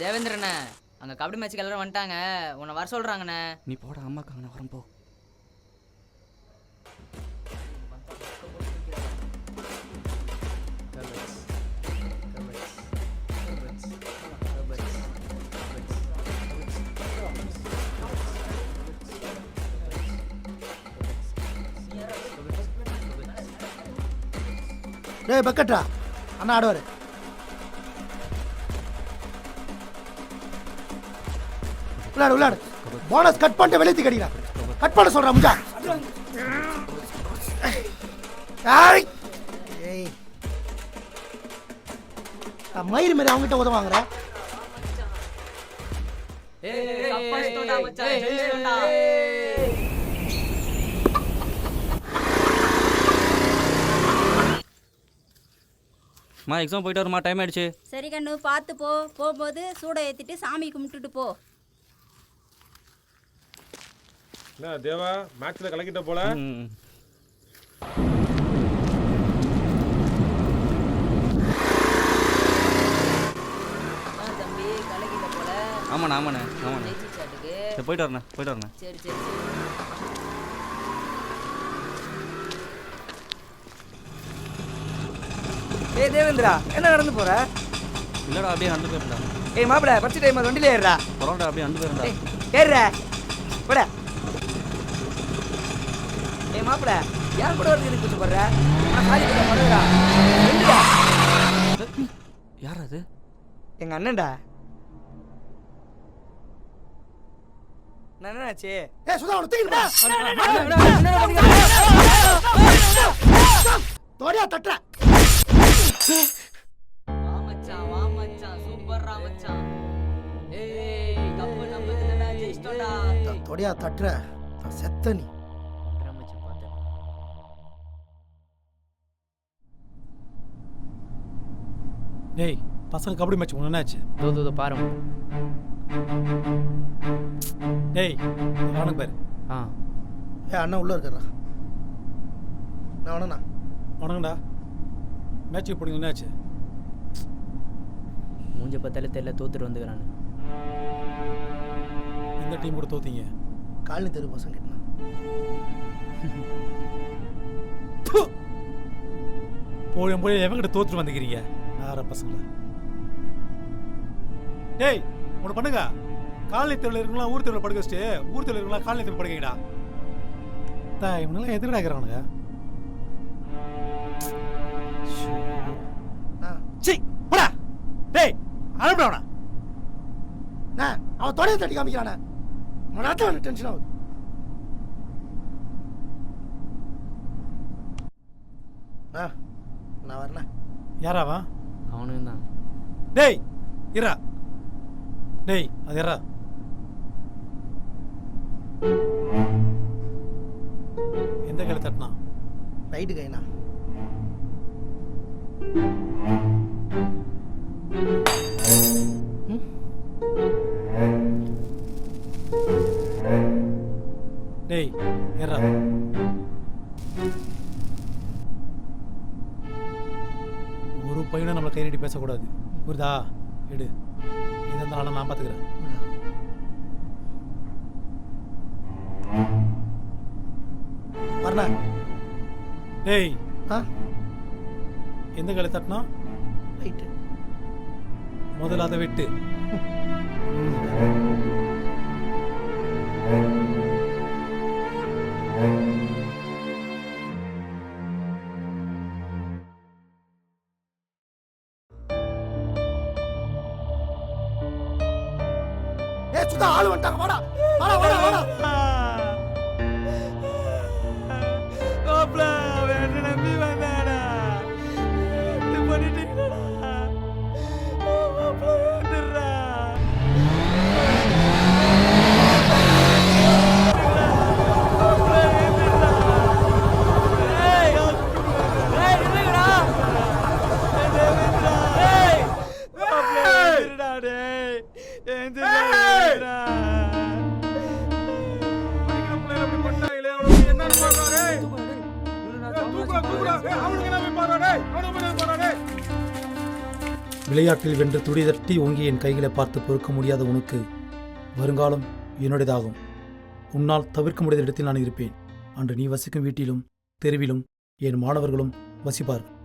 தேவேந்திரண்ணே அங்கே கபடி மேட்ச்சுக்கு எல்லாரும் வந்துட்டாங்க. உன்னை வர சொல்கிறாங்கண்ணே நீ போட அம்மாக்காங்க நான் வரேன் போ. டேய் பக்கெட்டா அண்ணா ஆடுவார் விளையாடு விளையாடு போனஸ் கட் பண்ணிட்டு வெளியே கடிக்கிறான் கட் பண்ண சொல்றான் முஜா மயிர் மாதிரி அவங்ககிட்ட உதவ மா எக்ஸாம் போயிட்டு வருமா? டைம் ஆயிடுச்சு. சரி கண்ணு பார்த்து போ. போகும்போது சூடை ஏற்றிட்டு சாமி கும்பிட்டுட்டு போ. என்ன தேவா மேட்ச்ல கலக்கிட்ட போல. ஆமாண்ணா ஆமாண்ணே ஆமாண்ணே. சரி போயிட்டு வரண்ணே போயிட்டு வரண்ணே. சரி சரி சரி. ஏய் தேவேந்திரா என்ன நடந்து போற? இல்லடா அப்படியே நடந்து போயிருந்தா. ஏய் மாப்பிள பச்சை டைம் வண்டியில ஏறுறா பரவாயில்ல அப்படியே நடந்து போயிருந்தா. ஏறுற போட. மாப்பிள ஏன் கூட வந்து கூட்டு போடுற நான் சாதி கிட்ட பண்ணுறா யார் அது எங்க அண்ணன்டா நான் என்னாச்சு ஏய் சுதா அவனை தூக்கிட்டு தோடியா தட்டுற வா மச்சான் வா மச்சான் சூப்பர்ரா மச்சான் ஏய் கப்பு நம்மளுக்கு தான்டா ஜெயிச்சிட்டோம்டா தோடியா தட்டுற செத்த நீ டேய் பசங்க கபடி மேட்ச் ஒன்று என்னாச்சு? தோ தோ தோ பாரு. டேய் அவனுக்கு பேர். ஆ. ஏ அண்ணா உள்ள இருக்கிறா நான் வேணா வணக்கம்டா. மேட்ச்சுக்கு போனீங்க என்னாச்சு? மூஞ்ச பார்த்தாலே தெரியல தோத்துட்டு வந்துக்கிறானு எந்த டீம் கூட தோத்தீங்க? காலனி தெரு பசங்க கிட்ட. போய் போய் எவங்கிட்ட தோத்துட்டு வந்துக்கிறீங்க? யார பசங்கள? டேய் ஒன்று பண்ணுங்க. காலனி தெருவில் இருக்கலாம் ஊர் தெருவில் படுக்க வச்சுட்டு ஊர் தெருவில் இருக்கலாம் காலனி தெருவில் படுக்கீங்கடா தா இருக்கிறானுங்க? ஆ சி போடா. டேய் அனுப்பிடா அவனை. அண்ணா, அவன் தொடையை தட்டி காமிக்கிறானே. மனத்தை எனக்கு டென்ஷன் ஆகுது. நான் வரேண்ணே யாராவா அவனும் தான் டேய் இரா டேய் அது இரா எந்த கையில் தட்டினா? ரைட்டு கைண்ணா. ம் டேய் இரா பையனும் நம்மளை கை நீட்டி பேசக்கூடாது. புரியுதா? எடு. இது இருந்தாலும் நான் பார்த்துக்கிறேன் வரண்ணா டேய். ஆ? எந்த கையில் தட்டினா ரைட்டு முதல்ல அதை விட்டு. ஏ சுதா ஆள் வந்துட்டாங்க வாடா வாடா வாடா வாடா மாப்பிள அவன் என்ன நம்பி வந்தாடா இது பண்ணிட்டீங்களா விளையாட்டில் வென்று துடிதட்டி ஓங்கி என் கைகளை பார்த்து பொறுக்க முடியாத உனக்கு வருங்காலம் என்னுடையதாகும். உன்னால் தவிர்க்க முடியாத இடத்தில் நான் இருப்பேன். அன்று நீ வசிக்கும் வீட்டிலும் தெருவிலும் என் மாணவர்களும் வசிப்பார்கள்.